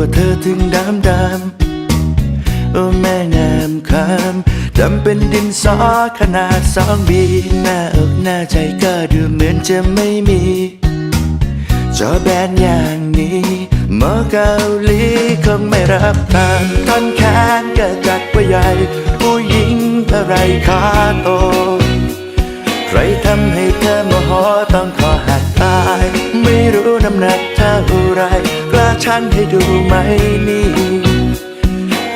ตัวเธอถึงดำดำโอ้แม่งามคำดำเป็นดินสอขนาดสองบีหน้าอกหน้าใจก็ดูเหมือนจะไม่มีจอแบนอย่างนี้หมอเกาหลีคงไม่รับทานท่อนแขนก็จัดว่าใหญ่ผู้หญิงอะไรขาโตใครทำให้เธอโมโหต้องขอ น้ำหนักเท่าไรกล้าชั่งให้ดูไหมนี่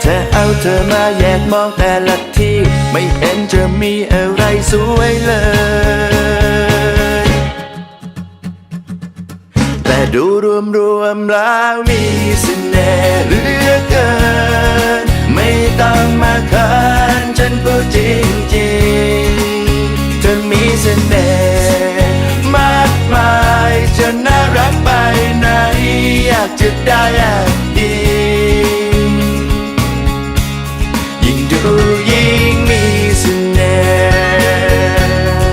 เธอเอาเธอมาแยกมองแต่ละที่ ไม่เห็นจะมีอะไรสวยเลย แต่ดูรวมรวมๆแล้วมีเสน่ห์เหลือเกิน ไม่ต้องมาเขินฉันพูดจริง จะได้แอบอิงยิ่งดูยิ่งมีเสน่ห์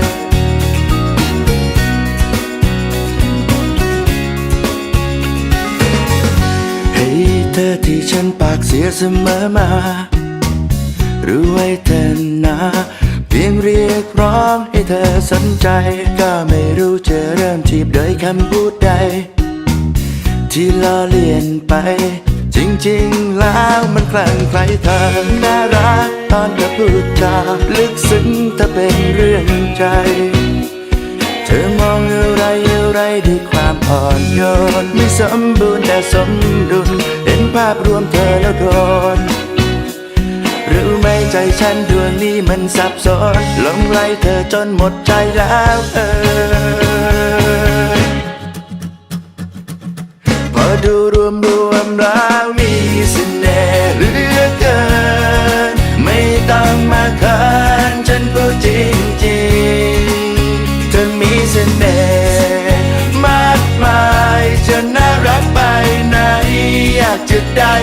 เฮ้เธอที่ฉันปากเสียเสมอมารู้ไว้เธอนะเพียงเรียกร้องให้เธอสนใจ ก็ไม่รู้จะเริ่มทีบโดยคำพูดใด ที่ล้อเลียนไป จริงๆแล้วมันคลั่งไคล้เธอน่ารักตอนเธอพูดจาลึกซึ้งเธอเป็นเรื่องใจ เธอมองอะไรอะไรด้วยความอ่อนโยนไม่สมบูรณ์แต่สมดุลเห็นภาพรวมเธอแล้วโดนรู้ไหมใจฉันดวงนี้มันสับสนหลงไหลเธอจนหมดใจแล้วเออ ดูรวมรวมๆแล้วมีเสน่ห์เหลือเกิน ไม่ต้องมาเขินฉันพูดจริงจริงเธอมีเสน่ห์มากมายจะน่ารักไปไหนอยากจะได้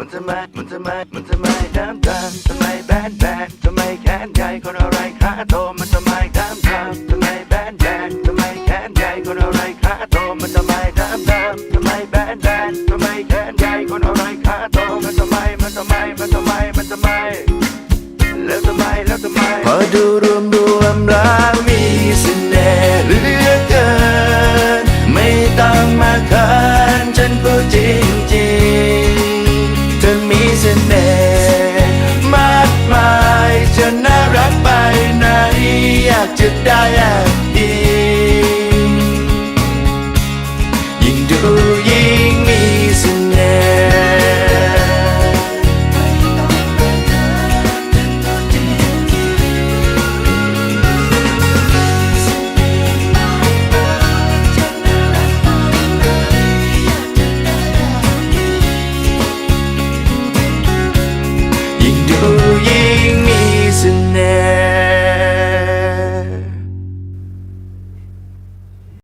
มันทำไม มันทำไม มันทำไมดำดำทำไมแบนแบนทำไมแขนใหญ่คนอะไรขาโต มันทำไมดำดำทำไมแบนแบนทำไมแขนใหญ่คนอะไรขาโต มันทำไมดำดำทำไมแบนแบนทำไมแขนใหญ่คนอะไรขาโต มันทำไม มันทำไม มันทำไม มันทำไม แล้วทำไม แล้วทำไม พอดูรวมรวมแล้วมีสน่ง and